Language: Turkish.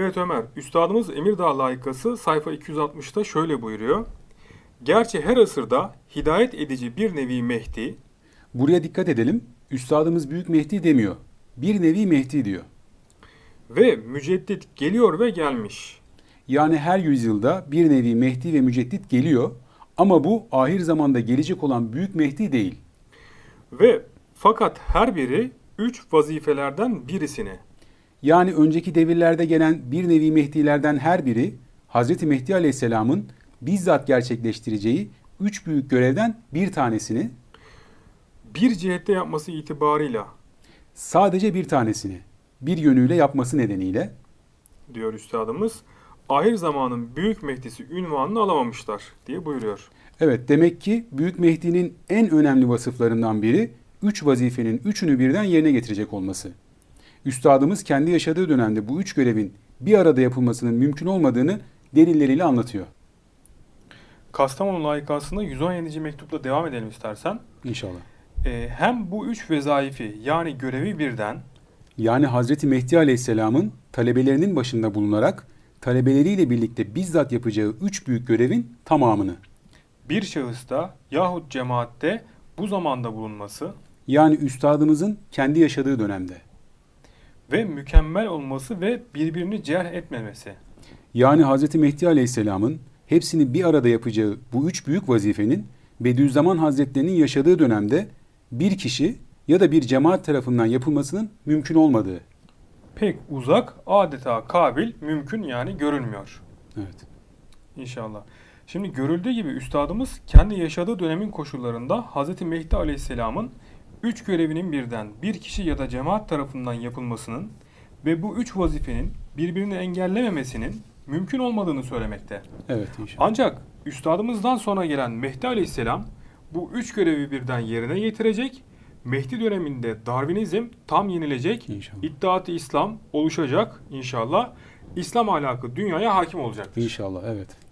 Evet Ömer, Üstadımız Emirdağ layıkası sayfa 260'ta şöyle buyuruyor. Gerçi her asırda hidayet edici bir nevi Mehdi, Buraya dikkat edelim. Üstadımız Büyük Mehdi demiyor. Bir nevi Mehdi diyor. ve müceddit geliyor ve gelmiş. Yani her yüzyılda bir nevi Mehdi ve Müceddit geliyor. Ama bu ahir zamanda gelecek olan Büyük Mehdi değil. Ve fakat her biri üç vazifelerden birisini Yani önceki devirlerde gelen bir nevi Mehdilerden her biri Hz. Mehdi Aleyhisselam'ın bizzat gerçekleştireceği üç büyük görevden bir tanesini, bir cihette yapması itibarıyla sadece bir tanesini bir yönüyle yapması nedeniyle diyor üstadımız ahir zamanın büyük Mehdisi ünvanını alamamışlar diye buyuruyor. Evet demek ki Büyük Mehdi'nin en önemli vasıflarından biri üç vazifenin üçünü birden yerine getirecek olması. Üstadımız kendi yaşadığı dönemde bu üç görevin bir arada yapılmasının mümkün olmadığını delilleriyle anlatıyor. Kastamonu layıkasında 117. mektupla devam edelim istersen. İnşallah. Ee, hem bu üç vezaifi yani görevi birden Yani Hazreti Mehdi Aleyhisselam'ın talebelerinin başında bulunarak talebeleriyle birlikte bizzat yapacağı üç büyük görevin tamamını bir şahısta yahut cemaatte bu zamanda bulunması yani üstadımızın kendi yaşadığı dönemde ve mükemmel olması ve birbirini cerh etmemesi. yani Hz. Mehdi Aleyhisselam'ın hepsini bir arada yapacağı bu üç büyük vazifenin Bediüzzaman Hazretlerinin yaşadığı dönemde bir kişi ya da bir cemaat tarafından yapılmasının mümkün olmadığı. Pek uzak, adeta kabil, mümkün yani görülmüyor. Evet. İnşallah. Şimdi görüldüğü gibi üstadımız kendi yaşadığı dönemin koşullarında Hz. Mehdi Aleyhisselam'ın üç görevinin birden bir kişi ya da cemaat tarafından yapılmasının ve bu üç vazifenin birbirini engellememesinin mümkün olmadığını söylemekte. Evet inşallah. Ancak üstadımızdan sonra gelen Mehdi Aleyhisselam bu üç görevi birden yerine getirecek. Mehdi döneminde Darwinizm tam yenilecek. İnşallah. İttihat-ı İslam oluşacak inşallah. İslam ahlakı dünyaya hakim olacak. İnşallah evet.